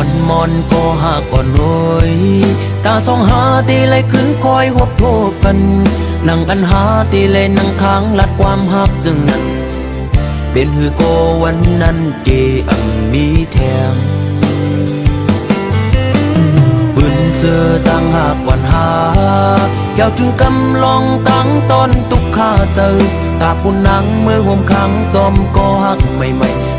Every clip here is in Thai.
อนมอนก็หาก่อนโอยตาสองหาตีเลยขึ้นคอยหบโทบกัน นั่งกันหาตีเลยนั่งค้างลัดความหักจึงนั้น เป็นฮือโกวันนั้นเจอังมีแถมปืนเสือตั้งหากวันหาเกี่ยวถึงกำลองตั้งต้นตุกข้าเจอตาปุ่นนังเมื่อห่มขังจอมก็หักใหม่ๆ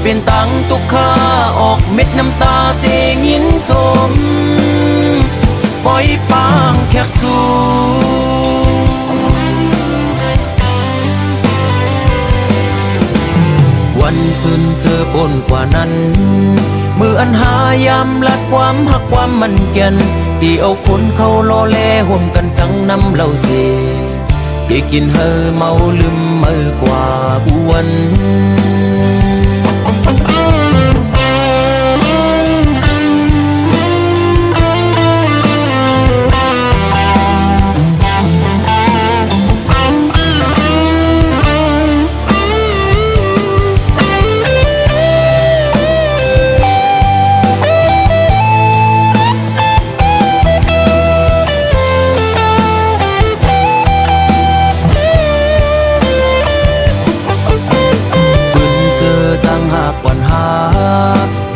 เปื้อลองสั่งลองตังหักในสั่งมันเสียเตจึงสั่งเป็นคนยองเออมีมาก็เลี้ยวโกยอันตีหัวน้ำตาเก่าตกย่อยย้อนเปื้อหักเพอเป็นตังตุกข้าออกเม็ดน้ำตาเสียงยินชมปล่อยปางแขกสู่วันสุนเจอปนกว่านั้น มืออันหายามลัดความหักความมันแก่นที่เอาคนเขาโลแลห่มกันทั้งน้ำเหล้าเสได้กินเฮอเมาลืมเมื่อกว่าบวน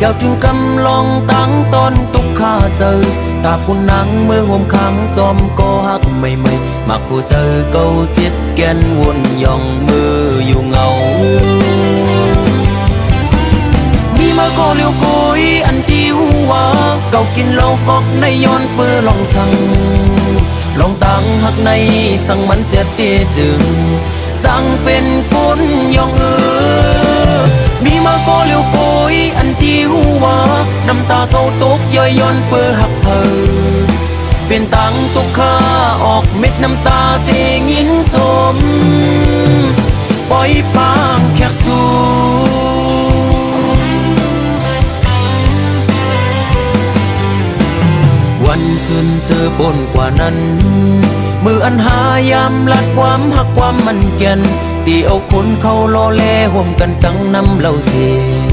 เกี่ยวถึงกำลองตั้งต้นตุกข้าเจอตาผู้นังเมื่อห่มขังจอมก็หักไม่ไม่มักผู้เจอเกาจิตแกนวนย่องมืออยู่เงา มีมาก็เลี้ยวโกยอันตีหัวเก่ากินเหล้ากอกในย้อนเปื้อลองสั่งลองตังหักในสั่งมันเสียเตจึงจังเป็นคนยอง ย่อยย้อนเปื้อหักเพอเป็นตังตุกข้าออกเม็ดน้ำตาเสียงินชมปล่อยปางแขกสูวันสุนเจอบนกว่านั้น มืออันหายามลัดความหักความมันแก่นตีเอาคนเขาโลอแลห่มกันตั้งน้ำเหล้าเสีย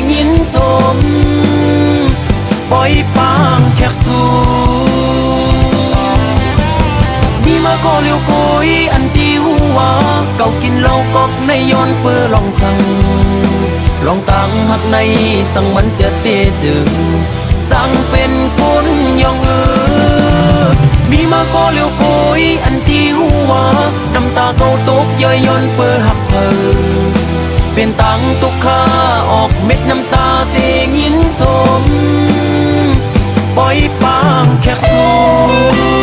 อยปางแขกสูมีมาก็เลียวโกยอันตีหัวเก่ากินเหล้ากอกในย้อนเปื้อลองสั่งลองตังหักในสั่งมันเสียเตจึงจังเป็นคนยองเออมีมาก็เลี้ยวโกยอันตีหัวน้ำตาเก่าตกย่อยย้อนเปื้อหักเพอเป็นตังตุกขาออกเม็ดน้ำตาเสียงยินชม ปล่อยปางแขกสู่